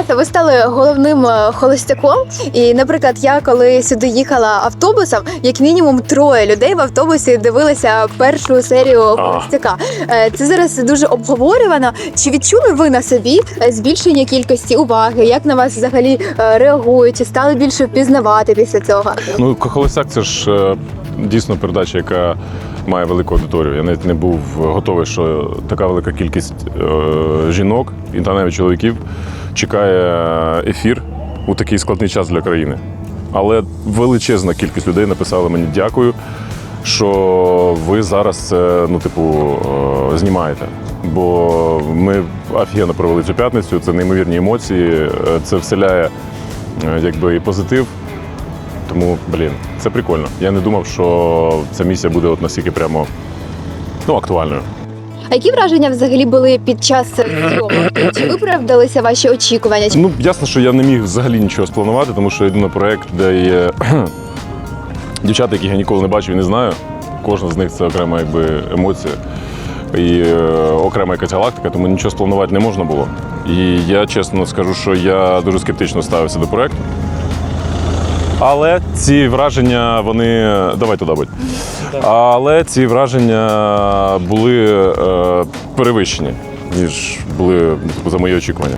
Тараса, ви стали головним е, холостяком. І, наприклад, я коли сюди їхала автобусом, як мінімум троє людей в автобусі дивилися першу серію холостяка. Е, Це зараз дуже обговорювано. Чи відчули ви на собі е, збільшення кількості уваги? Як на вас взагалі реагують? Чи стали більше впізнавати після цього? Ну, Холостяк це ж дійсно передача, яка має велику аудиторію. Я навіть не був готовий, що така велика кількість е, жінок і та навіть чоловіків чекає ефір у такий складний час для країни. Але величезна кількість людей написали мені дякую, що ви зараз це, ну, типу, е, знімаєте. Бо ми офігенно провели цю п'ятницю, це неймовірні емоції, е, це вселяє е, якби і позитив. Тому, блін, це прикольно. Я не думав, що ця місія буде от настільки прямо ну, актуальною. А які враження взагалі були під час зйомок? Чи виправдалися ваші очікування? Ну, ясно, що я не міг взагалі нічого спланувати, тому що йду на проєкт, де є дівчата, яких я ніколи не бачив і не знаю. Кожна з них це окрема якби, емоція і е, окрема якась галактика, тому нічого спланувати не можна було. І я чесно скажу, що я дуже скептично ставився до проєкту. Але ці враження, вони. Давай туди будь. Але ці враження були е, перевищені, ніж були ну, за мої очікування.